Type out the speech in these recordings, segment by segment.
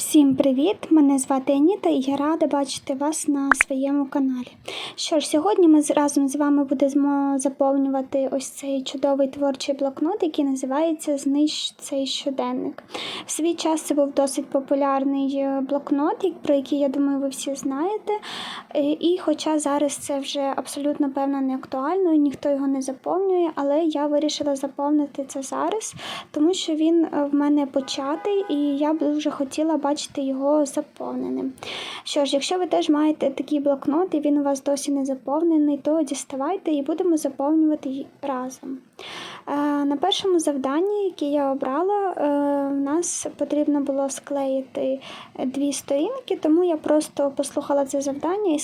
Всім привіт! Мене звати Аніта і я рада бачити вас на своєму каналі. Що ж, сьогодні ми разом з вами будемо заповнювати ось цей чудовий творчий блокнот, який називається Знищ цей щоденник. В свій час це був досить популярний е, блокнот, про який, я думаю, ви всі знаєте. Е, І хоча зараз це вже абсолютно певно не актуально, і ніхто його не заповнює, але я вирішила заповнити це зараз, тому що він е, в мене початий, і я б дуже хотіла бачити його заповненим. Що ж, якщо ви теж маєте такий блокнот, і він у вас досі не заповнений, то діставайте і будемо заповнювати разом. Е, На першому завданні, яке я обрала, е, в нас потрібно було склеїти дві сторінки, тому я просто послухала це завдання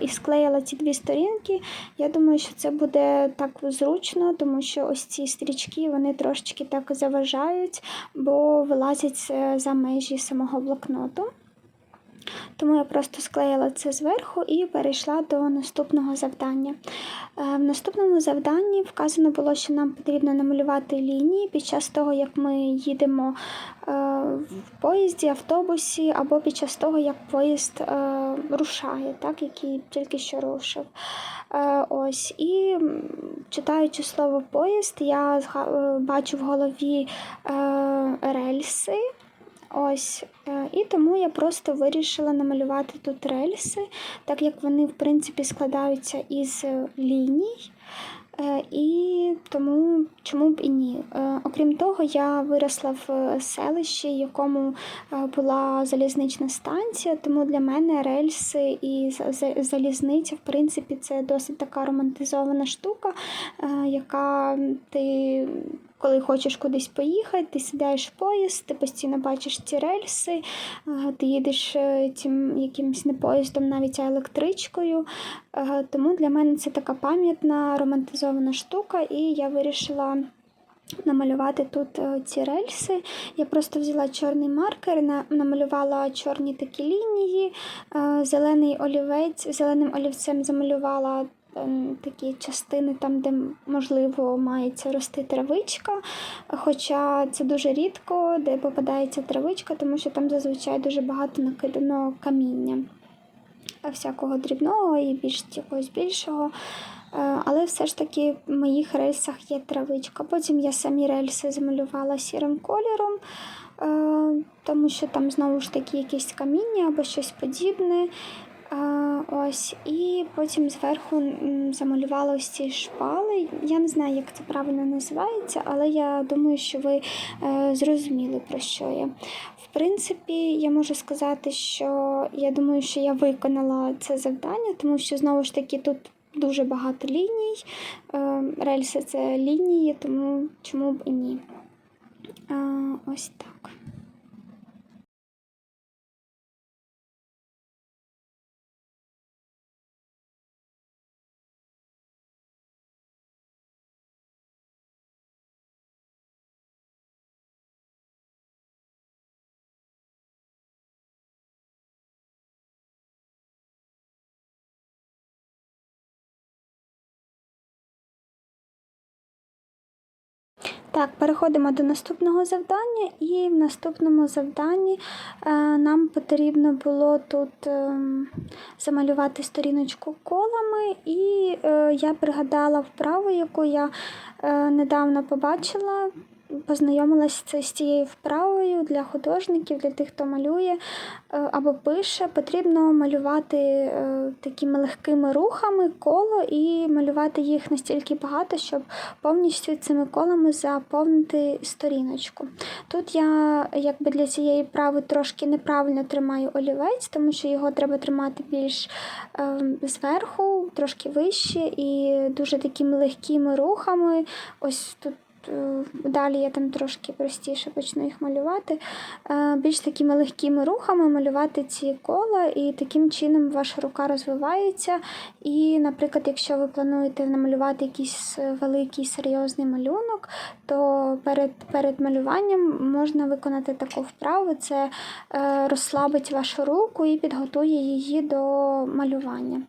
і склеїла ці дві сторінки. Я думаю, що це буде так зручно, тому що ось ці стрічки вони трошечки так заважають, бо вилазять е, за межі самого блокноту. Тому я просто склеїла це зверху і перейшла до наступного завдання. Е, В наступному завданні вказано було, що нам потрібно намалювати лінії під час того, як ми їдемо е, в поїзді, автобусі, або під час того, як поїзд е, рушає, так, який тільки що рушив. Ось і читаючи слово поїзд, я бачу в голові рельси. Ось, е, і тому я просто вирішила намалювати тут рельси, так як вони, в принципі, складаються із е, ліній. Е, І тому чому б і ні. Окрім того, я виросла в селищі, якому е, була залізнична станція, тому для мене рельси і за- за- залізниця, в принципі, це досить така романтизована штука, яка ти. Коли хочеш кудись поїхати, ти сідаєш в поїзд, ти постійно бачиш ці рельси, е, ти їдеш е, цим якимось не поїздом, навіть а електричкою. Е, Тому для мене це така пам'ятна романтизована штука, і я вирішила намалювати тут ці рельси. Я просто взяла чорний маркер, намалювала чорні такі лінії, зелений олівець, зеленим олівцем замалювала. Такі частини там, де можливо мається рости травичка, хоча це дуже рідко, де попадається травичка, тому що там зазвичай дуже багато накидано каміння всякого дрібного і більш якогось більшого. Е, Але все ж таки в моїх рельсах є травичка. Потім я самі рельси замалювала сірим кольором, е, тому що там знову ж таки якесь каміння або щось подібне. Ось, і потім зверху замалювала ось ці шпали. Я не знаю, як це правильно називається, але я думаю, що ви е, зрозуміли, про що я. В принципі, я можу сказати, що я думаю, що я виконала це завдання, тому що знову ж таки тут дуже багато ліній. Е, Рельси це лінії, тому чому б і ні. Ось так. Так, переходимо до наступного завдання, і в наступному завданні е, нам потрібно було тут ем, замалювати сторіночку колами, і е, я пригадала вправу, яку я е, недавно побачила. Познайомилася з цією вправою для художників, для тих, хто малює е, або пише. Потрібно малювати е, такими легкими рухами коло і малювати їх настільки багато, щоб повністю цими колами заповнити сторіночку. Тут я якби для цієї вправи трошки неправильно тримаю олівець, тому що його треба тримати більш е, зверху, трошки вище і дуже такими легкими рухами. Ось тут. Е, Далі я там трошки простіше почну їх малювати. Е, Більш такими легкими рухами малювати ці кола, і таким чином ваша рука розвивається. І, наприклад, якщо ви плануєте намалювати якийсь великий серйозний малюнок, то перед, перед малюванням можна виконати таку вправу. Це е, розслабить вашу руку і підготує її до малювання.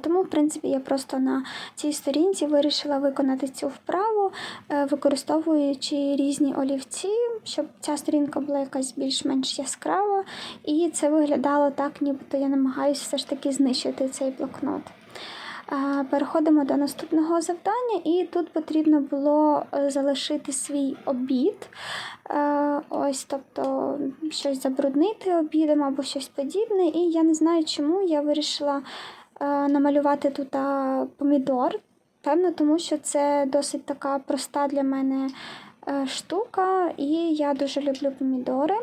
Тому, в принципі, я просто на цій сторінці вирішила виконати цю вправу, е, використовуючи різні олівці, щоб ця сторінка була якась більш-менш яскрава, і це виглядало так, нібито я намагаюся все ж таки знищити цей блокнот. Переходимо до наступного завдання, і тут потрібно було е, залишити свій обід. Е, Ось, тобто щось забруднити обідом або щось подібне. І я не знаю, чому я вирішила намалювати тут помідор. Певно, тому що це досить така проста для мене е, штука, і я дуже люблю помідори.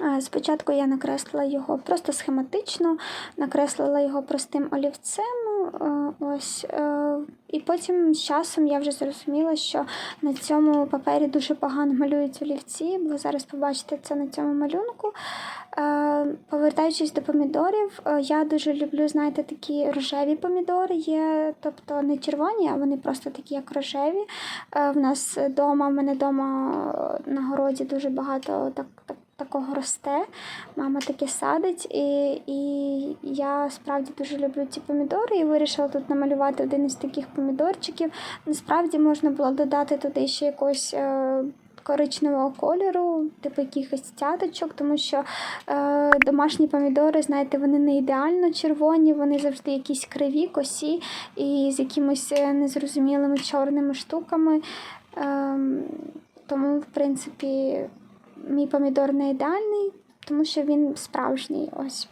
Е, Спочатку я накреслила його просто схематично, накреслила його простим олівцем. Е, Ось, е, і потім з часом я вже зрозуміла, що на цьому папері дуже погано малюють олівці. Ви зараз побачите це на цьому малюнку. Е, Повертаючись до помідорів, я дуже люблю, знаєте, такі рожеві помідори є, тобто не червоні, а вони просто такі, як рожеві. В нас вдома, в мене вдома на городі дуже багато так, так, такого росте. Мама таке садить, і, і я справді дуже люблю ці помідори і вирішила тут намалювати один із таких помідорчиків. Насправді можна було додати туди ще якось. Е, Коричневого кольору, типу якихось цяточок, тому що е, домашні помідори, знаєте, вони не ідеально червоні, вони завжди якісь криві, косі і з якимось е, незрозумілими чорними штуками. Е, тому, в принципі, мій помідор не ідеальний, тому що він справжній. ось.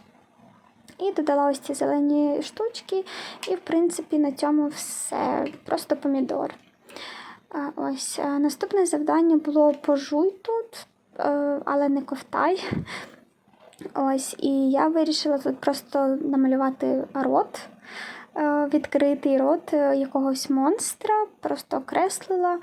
І додала ось ці зелені штучки, і, в принципі, на цьому все. Просто помідор. Ось е, наступне завдання було пожуй тут, е, але не ковтай. Ось, і я вирішила тут просто намалювати рот, відкритий рот е, якогось монстра, просто окреслила,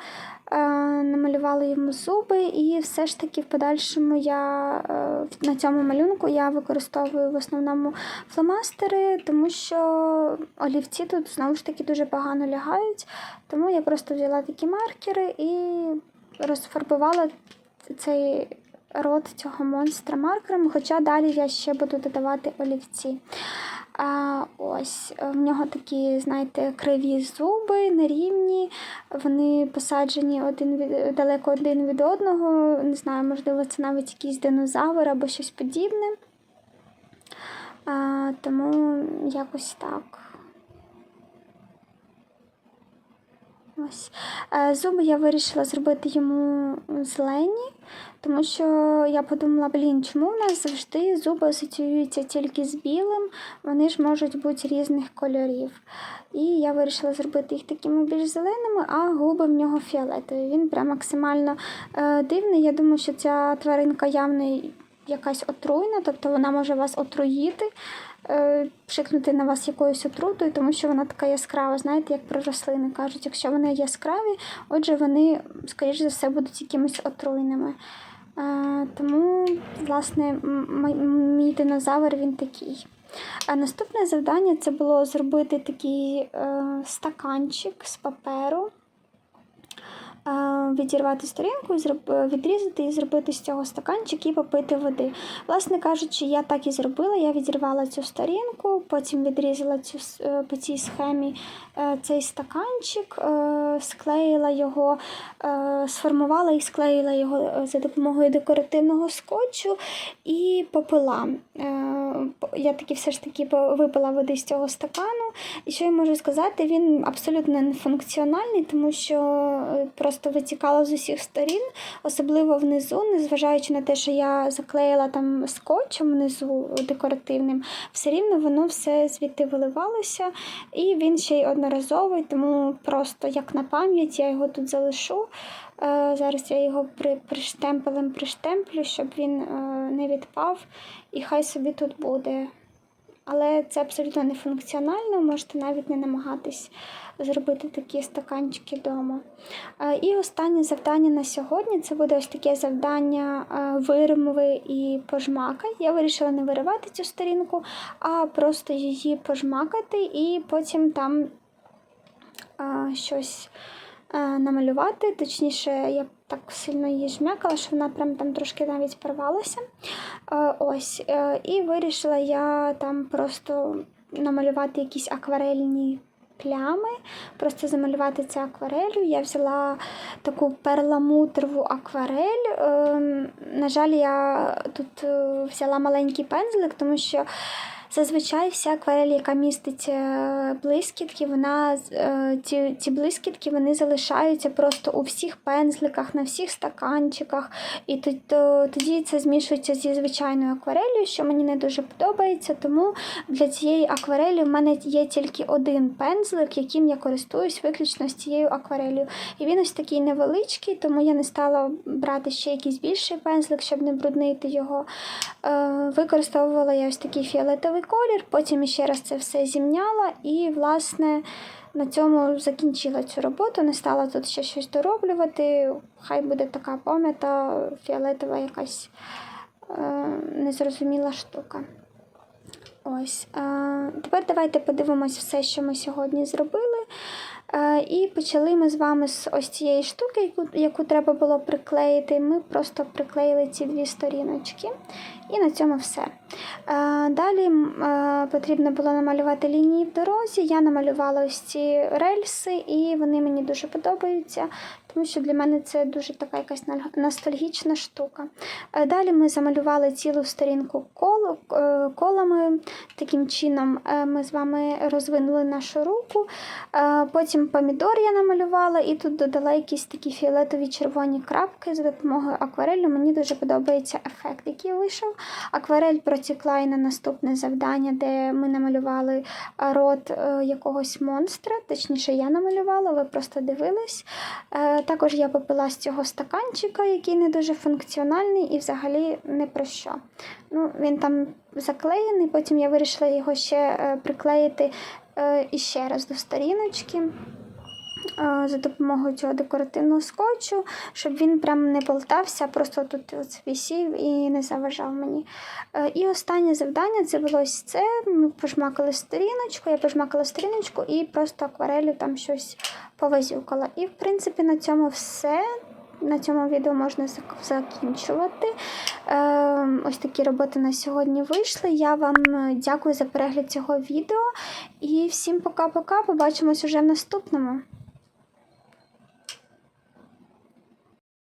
е, намалювала йому зуби, і все ж таки в подальшому я е, на цьому малюнку я використовую в основному фломастери, тому що олівці тут знову ж таки дуже погано лягають. Тому я просто взяла такі маркери і розфарбувала цей рот цього монстра маркером, хоча далі я ще буду додавати олівці. А, ось в нього такі, знаєте, криві зуби, нерівні, вони посаджені один від далеко один від одного. Не знаю, можливо, це навіть якийсь динозавр або щось подібне. А, тому якось так. Ось. Е, Зуби я вирішила зробити йому зелені, тому що я подумала, блін, чому в нас завжди зуби асоціюються тільки з білим, вони ж можуть бути різних кольорів. І я вирішила зробити їх такими більш зеленими, а губи в нього фіолетові. Він прям максимально е, дивний. Я думаю, що ця тваринка явно якась отруйна, тобто вона може вас отруїти. Е, Пшикнути на вас якоюсь отрутою, тому що вона така яскрава, знаєте, як про рослини кажуть, якщо вони яскраві, отже, вони, скоріш за все, будуть якимись отруйними. Е, Тому, власне, мій динозавр він такий. А наступне завдання це було зробити такий е, стаканчик з паперу, відірвати сторінку, відрізати і зробити з цього стаканчик і попити води. Власне кажучи, я так і зробила. Я відірвала цю сторінку, потім відрізала цю е, по цій схемі е, цей стаканчик, е, склеїла його, е, сформувала і склеїла його е, за допомогою декоративного скотчу і попила. Е, Я таки все ж таки випила води з цього стакану. І що я можу сказати, він абсолютно не функціональний, тому що е, просто витікало з усіх сторін, особливо внизу, незважаючи на те, що я заклеїла там скотчем внизу декоративним, все рівно воно все звідти виливалося. І він ще й одноразовий, тому просто як на пам'ять я його тут залишу. Е, Зараз я його при, приштемпелем приштемплю, щоб він е, не відпав, і хай собі тут буде. Але це абсолютно не функціонально, можете навіть не намагатись зробити такі стаканчики вдома. Е, І останнє завдання на сьогодні це буде ось таке завдання е, виримви і пожмакай. Я вирішила не виривати цю сторінку, а просто її пожмакати і потім там е, щось намалювати. Точніше, я так сильно її жмякала, що вона прям там трошки навіть порвалася. Е, Ось. е, І вирішила я там просто намалювати якісь акварельні плями, просто замалювати це акварелью. Я взяла таку перламутрову акварель. Ем, на жаль, я тут е, взяла маленький пензлик, тому що зазвичай вся акварель, яка містить е, блискітки, вона е, ці, ці блискітки вони залишаються просто у всіх пензликах, на всіх стаканчиках. І то- то- тоді це змішується зі звичайною акварелью, що мені не дуже подобається. Тому для цієї акварелі в мене є тільки один пензлик, яким я користуюсь виключно з цією акварелью. І він ось такий невеличкий, тому я не стала брати ще якийсь більший пензлик, щоб не бруднити його. Е, використовувала я ось такий фіолетовий колір, потім ще раз це все зімняла і, власне, на цьому закінчила цю роботу, не стала тут ще щось дороблювати. Хай буде така пам'ята фіолетова якась е, незрозуміла штука. Ось. Е, тепер давайте подивимось все, що ми сьогодні зробили. Е, і почали ми з вами з ось цієї штуки, яку, яку треба було приклеїти. Ми просто приклеїли ці дві сторіночки. І на цьому все. Е, далі е, потрібно було намалювати лінії в дорозі. Я намалювала ось ці рельси, і вони мені дуже подобаються, тому що для мене це дуже така якась ностальгічна штука. Е, Далі ми замалювали цілу сторінку кол, колами. Таким чином ми з вами розвинули нашу руку. Потім помідор я намалювала і тут додала якісь такі фіолетові червоні крапки за допомогою акварелю. Мені дуже подобається ефект, який вийшов. Акварель протікла і на наступне завдання, де ми намалювали е, рот е, якогось монстра. Точніше, я намалювала, ви просто дивились. Е, Також я попила з цього стаканчика, який не дуже функціональний і взагалі не про що. Ну, він там заклеєний, потім я вирішила його ще приклеїти іще раз до сторіночки. Е, За допомогою цього декоративного скотчу, щоб він прям не болтався, а просто тут от висів і не заважав мені. Е, І останнє завдання це було ось це. Ми пожмакали сторіночку, я пожмакала сторіночку і просто акварелю там щось повазюкала. І в принципі на цьому все. На цьому відео можна закінчувати. Е, ось такі роботи на сьогодні вийшли. Я вам дякую за перегляд цього відео. І всім пока-пока. Побачимось уже в наступному.